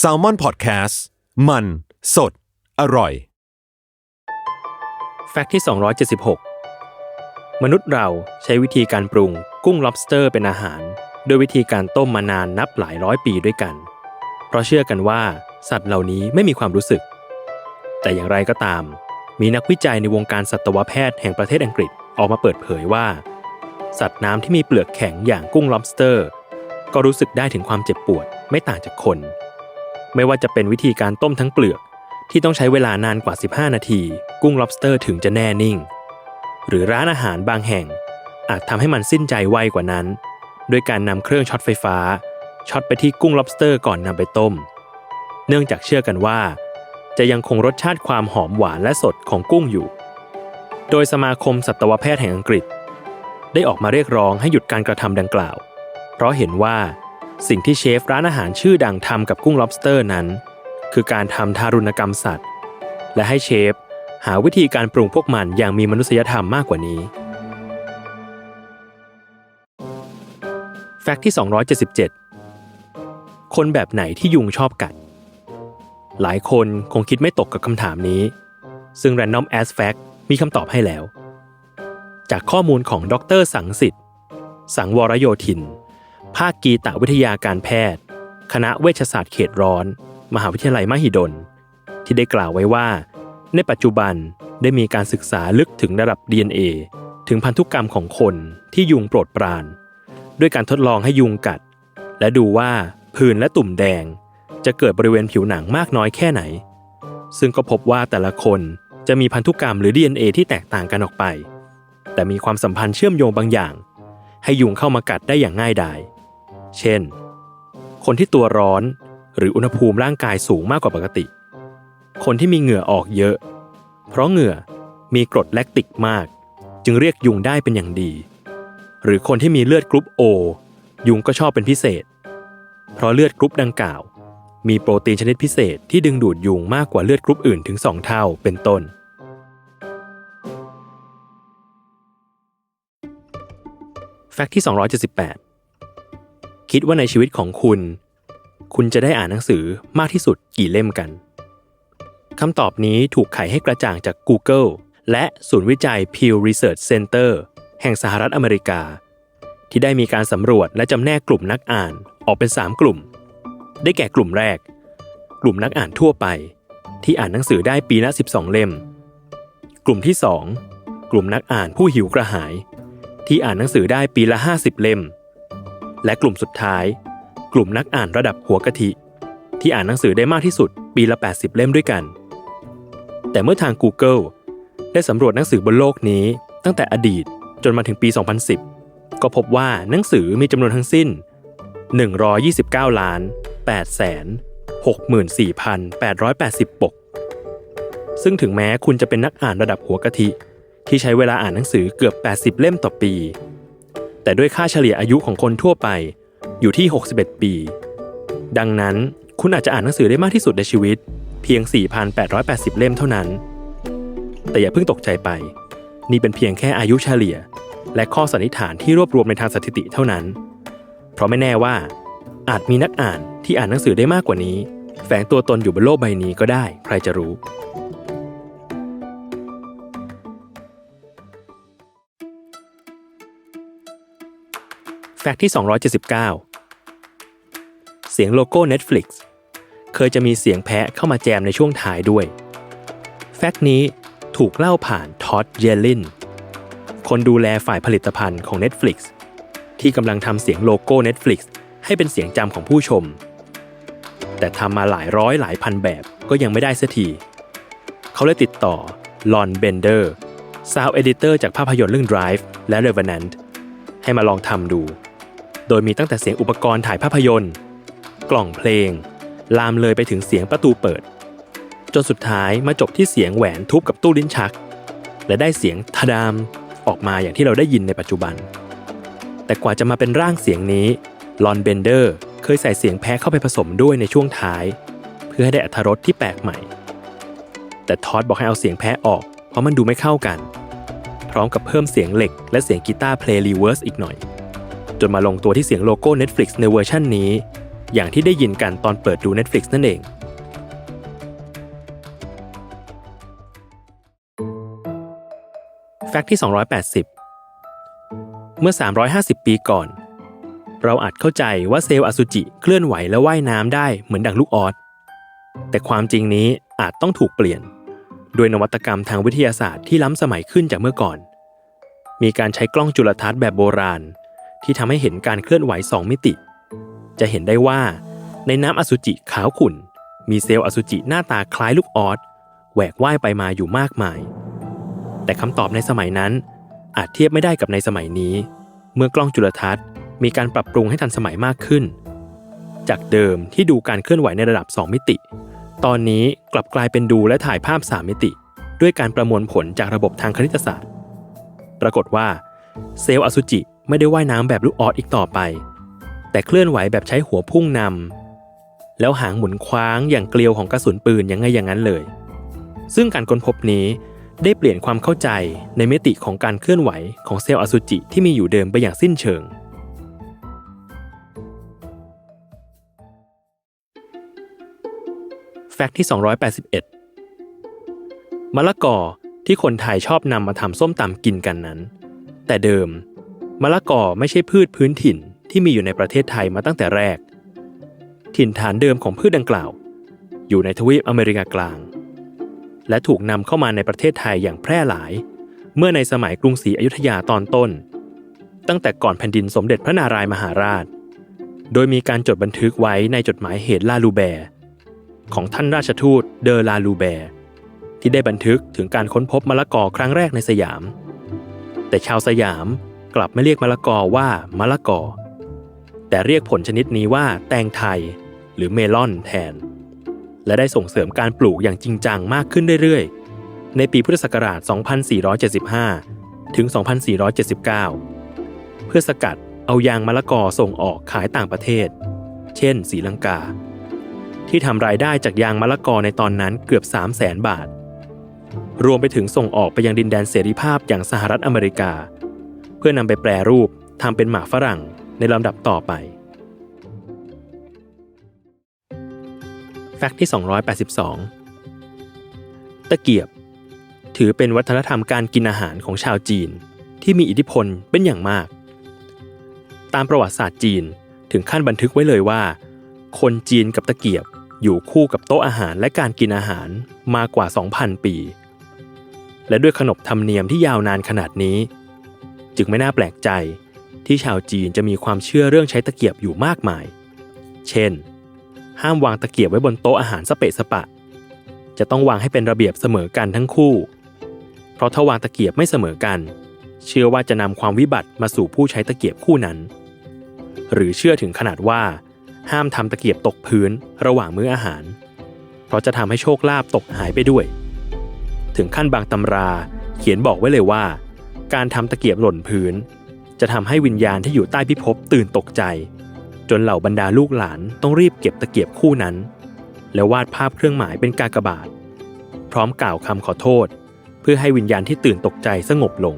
s a l ม o n PODCAST มัน สด อร่อย แฟกต์ที่ 276 มนุษย์เราใช้วิธีการปรุงกุ้ง lobster เป็นอาหาร โดยวิธีการต้มมานานนับหลายร้อยปีด้วยกัน เพราะเชื่อกันว่า สัตว์เหล่านี้ไม่มีความรู้สึก แต่อย่างไรก็ตาม มีนักวิจัยในวงการสัตวแพทย์แห่งประเทศอังกฤษออกมาเปิดเผยว่า สัตว์น้ำที่มีเปลือกแข็งอย่างกุ้ง lobster ก็รู้สึกได้ถึงความเจ็บปวด ไม่ต่างจากคน ไม่ว่าจะเป็นวิธีการต้มทั้งเปลือก ที่ต้องใช้เวลานานกว่า 15 นาที กุ้ง lobster ถึงจะแน่นิ่ง หรือร้านอาหารบางแห่ง อาจทำให้มันสิ้นใจไวกว่านั้น ด้วยการนำเครื่องช็อตไฟฟ้าช็อตไปที่กุ้ง lobster ก่อนนำไปต้ม เนื่องจากเชื่อกันว่า จะยังคงรสชาติความหอมหวานและสดของกุ้งอยู่ โดยสมาคมสัตวแพทย์แห่งอังกฤษ ได้ออกมาเรียกร้องให้หยุดการกระทำดังกล่าว เพราะเห็นว่า สิ่งที่เชฟร้านอาหารชื่อดังทำกับกุ้ง lobster นั้น คือการทำทารุณกรรมสัตว์ และให้เชฟหาวิธีการปรุงพวกมันอย่างมีมนุษยธรรมมากกว่านี้ แฟกต์ที่ 277 คนแบบไหนที่ยุงชอบกัด หลายคนคงคิดไม่ตกกับคำถามนี้ ซึ่ง Random As Fact มีคำตอบให้แล้ว จากข้อมูลของดรสังสิทธิ์ สังวรโยธิน ภาคกีตวิทยาการแพทย์ คณะเวชศาสตร์เขตร้อน มหาวิทยาลัยมหิดล ที่ได้กล่าวไว้ว่า ในปัจจุบันได้มีการศึกษาลึกถึงระดับ DNA ถึงพันธุกรรมของคนที่ยุงโปรดปราน ด้วยการทดลองให้ยุงกัด และดูว่าผื่นและตุ่มแดง จะเกิดบริเวณผิวหนังมากน้อยแค่ไหน ซึ่งก็พบว่าแต่ละคนจะมีพันธุกรรมหรือ DNA ที่แตกต่างกันออกไป แต่มีความสัมพันธ์เชื่อมโยงบางอย่าง ให้ยุงเข้ามากัดได้อย่างง่ายดาย เช่น คนที่ตัวร้อนหรืออุณหภูมิร่างกายสูงมากกว่าปกติ คนที่มีเหงื่อออกเยอะ เพราะเหงื่อมีกรดแลคติกมาก จึงเรียกยุงได้เป็นอย่างดี หรือคนที่มีเลือดกรุ๊ปโอยุงก็ชอบเป็นพิเศษ เพราะเลือดกรุ๊ปดังกล่าว มีโปรตีนชนิดพิเศษที่ดึงดูดยุงมากกว่าเลือดกรุ๊ปอื่นถึง2เท่าเป็นต้น แฟกต์ที่ 278 คิดว่าในชีวิตของคุณ คุณจะได้อ่านหนังสือมากที่สุดกี่เล่มกันคำตอบนี้ถูกไขให้กระจ่างจาก Google และศูนย์วิจัย Pew Research Center แห่งสหรัฐอเมริกา ที่ได้มีการสำรวจและจำแนกกลุ่มนักอ่านออกเป็น 3 กลุ่ม ได้แก่กลุ่มแรก กลุ่มนักอ่านทั่วไป ที่อ่านหนังสือได้ปีละ 12 เล่ม กลุ่มที่ 2 กลุ่มนักอ่านผู้หิวกระหาย ที่อ่านหนังสือได้ปีละ 50 เล่ม และกลุ่มสุดท้าย กลุ่มนักอ่านระดับหัวกะทิ ที่อ่านหนังสือได้มากที่สุดปีละ 80 เล่มด้วยกัน แต่เมื่อทาง Google ได้สำรวจหนังสือบนโลกนี้ ตั้งแต่อดีตจนมาถึงปี 2010 ก็พบว่าหนังสือมีจำนวนทั้งสิ้น 129 ล้าน8แสน64,880 ปก ซึ่งถึงแม้คุณจะเป็นนักอ่านระดับหัวกะทิ ที่ใช้เวลาอ่านหนังสือเกือบ 80 เล่มต่อปี แต่ด้วยค่าเฉลี่ยอายุของคนทั่วไปอยู่ที่ 61 ปี ดังนั้นคุณอาจจะอ่านหนังสือได้มากที่สุดในชีวิต เพียง 4,880 เล่มเท่านั้น แต่อย่าเพิ่งตกใจไป นี่เป็นเพียงแค่อายุเฉลี่ย และข้อสันนิษฐานที่รวบรวมในทางสถิติเท่านั้น เพราะไม่แน่ว่า อาจมีนักอ่านที่อ่านหนังสือได้มากกว่านี้ แฝงตัวตนอยู่บนโลกใบนี้ก็ได้ ใครจะรู้ ฟกต์ที่ 279 เสียงโลโก้ Netflix เคยจะมีเสียงแพะเข้ามาแจมในช่วงท้ายด้วย แฟกต์นี้ถูกเล่าผ่านท็อดเยลลิน คนดูแลฝ่ายผลิตภัณฑ์ของ Netflix ที่กำลังทำเสียงโลโก้ Netflix ให้เป็นเสียงจำของผู้ชม แต่ทำมาหลายร้อยหลายพันแบบก็ยังไม่ได้สักที เขาเลยติดต่อลอนเบนเดอร์ซาวเอดิเตอร์จากภาพยนตร์เรื่อง Drive และ Revenant ให้มาลองทำดู โดยมีตั้งแต่เสียงอุปกรณ์ถ่ายภาพยนตร์ กล่องเพลง ลามเลยไปถึงเสียงประตูเปิด จนสุดท้ายมาจบที่เสียงแหวนทุบกับตู้ลิ้นชัก และได้เสียงทะดามออกมาอย่างที่เราได้ยินในปัจจุบัน แต่กว่าจะมาเป็นร่างเสียงนี้ลอนเบนเดอร์เคยใส่เสียงแพ้เข้าไปผสมด้วยในช่วงท้าย เพื่อให้ได้อรรถรสที่แปลกใหม่ แต่ทอดบอกให้เอาเสียงแพ้ออก เพราะมันดูไม่เข้ากัน พร้อมกับเพิ่มเสียงเหล็กและเสียงกีตาร์เพลย์รีเวิร์สอีกหน่อย จนมาลงตัวที่เสียงโลโก้ Netflix ในเวอร์ชันนี้ อย่างที่ได้ยินกันตอนเปิดดู Netflix นั่นเอง แฟกต์ที่ 280 เมื่อ 350 ปีก่อน เราอาจเข้าใจว่าเซลล์อสุจิเคลื่อนไหวและว่ายน้ำได้เหมือนดังลูกออสแต่ความจริงนี้อาจต้องถูกเปลี่ยน โดยนวัตกรรมทางวิทยาศาสตร์ที่ล้ำสมัยขึ้นจากเมื่อก่อน มีการใช้กล้องจุลทรรศน์แบบโบราณ ที่ทำให้เห็นการเคลื่อนไหวสองมิติ จะเห็นได้ว่า ในน้ำอสุจิขาวขุ่น มีเซลล์อสุจิหน้าตาคล้ายลูกออสแหวกว่ายไปมาอยู่มากมาย แต่คำตอบในสมัยนั้น อาจเทียบไม่ได้กับในสมัยนี้ เมื่อกล้องจุลทรรศน์มีการปรับปรุงให้ทันสมัยมากขึ้น จากเดิมที่ดูการเคลื่อนไหวในระดับ 2 มิติ ตอนนี้กลับกลายเป็นดูและถ่ายภาพ 3 มิติ ด้วยการประมวลผลจากระบบทางคณิตศาสตร์ ปรากฏว่า เซลล์อสุจิ ไม่ได้ว่ายน้ำแบบลูกออสอีกต่อไป แต่เคลื่อนไหวแบบใช้หัวพุ่งนำแล้วหางหมุนคว้างอย่างเกลียวของกระสุนปืนยังไงอย่างนั้นเลย ซึ่งการค้นพบนี้ได้เปลี่ยนความเข้าใจในมิติของการเคลื่อนไหวของเซลล์อสุจิที่มีอยู่เดิมไปอย่างสิ้นเชิง แฟกต์ที่ 281 มะละกอที่คนไทยชอบนำมาทำส้มตำกินกันนั้น แต่เดิม มะละกอไม่ใช่พืชพื้นถิ่นที่มีอยู่ในประเทศไทยมาตั้งแต่แรก ถิ่นฐานเดิมของพืชดังกล่าว อยู่ในทวีปอเมริกากลาง และถูกนำเข้ามาในประเทศไทยอย่างแพร่หลาย เมื่อในสมัยกรุงศรีอยุธยาตอนต้น ตั้งแต่ก่อนแผ่นดินสมเด็จพระนารายมหาราช โดยมีการจดบันทึกไว้ในจดหมายเหตุลาลูแบร์ของท่านราชทูตเดอลาลูแบร์ที่ได้บันทึกถึงการค้นพบมะละกอครั้งแรกในสยาม แต่ชาวสยาม กลับไม่เรียกมะละกอว่ามะละกอ แต่เรียกผลชนิดนี้ว่าแตงไทย หรือเมลอนแทน และได้ส่งเสริมการปลูกอย่างจริงจังมากขึ้นเรื่อยๆ ในปีพุทธศักราช 2475 ถึง 2479 เพื่อสกัดเอายางมะละกอส่งออกขายต่างประเทศ เช่นศรีลังกา ที่ทำรายได้จากยางมะละกอในตอนนั้นเกือบ 3 0 0แสนบาท รวมไปถึงส่งออกไปยังดินแดนเสรีภาพอย่างสหรัฐอเมริกา เพื่อนำไปแปรรูปทำเป็นหมากฝรั่งในลำดับต่อไป แฟกต์ที่ 282 ตะเกียบ ถือเป็นวัฒนธรรมการกินอาหารของชาวจีนที่มีอิทธิพลเป็นอย่างมาก ตามประวัติศาสตร์จีนถึงขั้นบันทึกไว้เลยว่า คนจีนกับตะเกียบอยู่คู่กับโต๊ะอาหารและการกินอาหารมากว่า 2,000 ปี และด้วยขนบธรรมเนียมที่ยาวนานขนาดนี้ จึงไม่น่าแปลกใจ ที่ชาวจีนจะมีความเชื่อเรื่องใช้ตะเกียบอยู่มากมาย เช่น ห้ามวางตะเกียบไว้บนโต๊ะอาหารสเปะสปะ จะต้องวางให้เป็นระเบียบเสมอกันทั้งคู่ เพราะถ้าวางตะเกียบไม่เสมอกัน เชื่อว่าจะนำความวิบัติมาสู่ผู้ใช้ตะเกียบคู่นั้น หรือเชื่อถึงขนาดว่า ห้ามทำตะเกียบตกพื้นระหว่างมื้ออาหาร เพราะจะทำให้โชคลาภตกหายไปด้วย ถึงขั้นบางตำราเขียนบอกไว้เลยว่า การทำตะเกียบหล่นพื้น จะทำให้วิญญาณที่อยู่ใต้พิภพตื่นตกใจ จนเหล่าบรรดาลูกหลานต้องรีบเก็บตะเกียบคู่นั้น แล้ววาดภาพเครื่องหมายเป็นกากบาท พร้อมกล่าวคำขอโทษ เพื่อให้วิญญาณที่ตื่นตกใจสงบลง